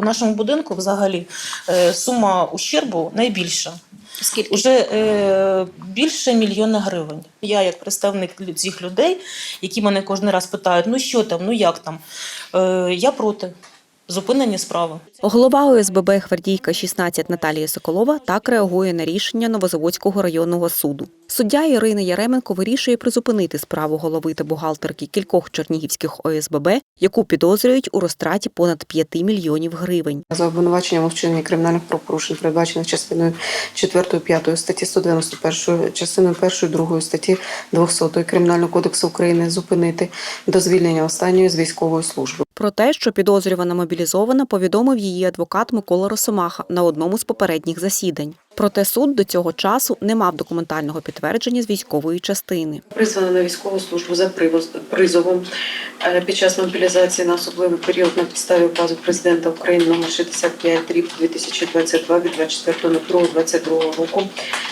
у нашому будинку взагалі е, сума ущербу найбільша. Скільки? Уже е, більше мільйона гривень. Я, як представник цих людей, які мене кожен раз питають: ну що там, ну як там, е, я проти зупинення справи. Голова ОСББ Гвардійка 16 Наталія Соколова так реагує на рішення Новозаводського районного суду. Суддя Ірина Яременко вирішує призупинити справу голови та бухгалтерки кількох чернігівських ОСББ, яку підозрюють у розтраті понад 5 мільйонів гривень. За обвинуваченням у вчиненні кримінальних правопорушень, передбачених частиною 4-5 статті 191, частиною 1-2 статті 200 Кримінального кодексу України зупинити до звільнення останньої з військової служби. Про те, що підозрювана мобілізована, повідомив її адвокат Микола Росомаха на одному з попередніх засідань. Проте суд до цього часу не мав документального підтвердження з військової частини. Призвана на військову службу за призовом е, під час мобілізації на особливий період на підставі указу президента України номер 65 рік 2022 від 24.02.22 року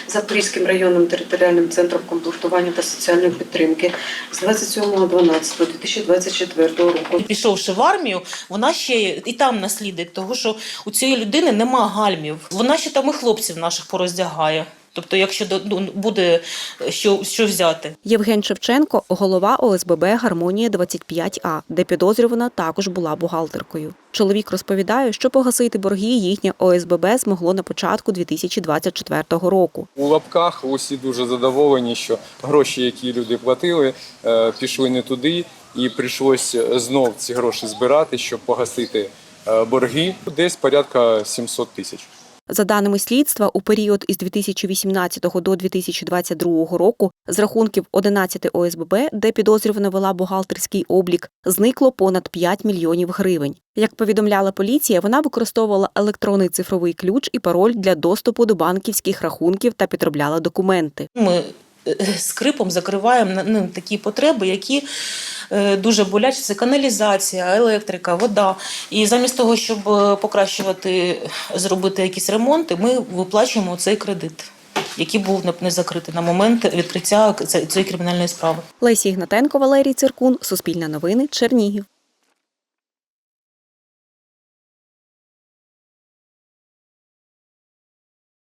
Запорізьким районним територіальним центром комплектування та соціальної підтримки з 27.12.2024 року. Пішовши в армію, вона ще і там наслідить, того що у цієї людини нема гальмів. Вона ще там і хлопців наших пороздягає. Тобто, якщо до- ну, буде що, що взяти. Євген Шевченко, голова ОСББ Гармонія 25А, де підозрювана також була бухгалтеркою. Чоловік розповідає, що погасити борги їхнє ОСББ змогло на початку 2024 року. У лапках усі дуже задоволені, що гроші, які люди платили, е, пішли не туди, і прийшлося знов ці гроші збирати, щоб погасити е, борги. Десь порядка 700 тисяч. За даними слідства, у період із 2018 до 2022 року з рахунків 11 ОСББ, де підозрювана вела бухгалтерський облік, зникло понад 5 мільйонів гривень. Як повідомляла поліція, вона використовувала електронний цифровий ключ і пароль для доступу до банківських рахунків та підробляла документи. Ми е, скрипом закриваємо ну, такі потреби, які е, дуже боляче Це каналізація, електрика, вода. І замість того, щоб е, покращувати, зробити якісь ремонти, ми виплачуємо цей кредит, який був не закритий на момент відкриття цієї кримінальної справи. Лесі Ігнатенко, Валерій Циркун, Суспільне новини, Чернігів.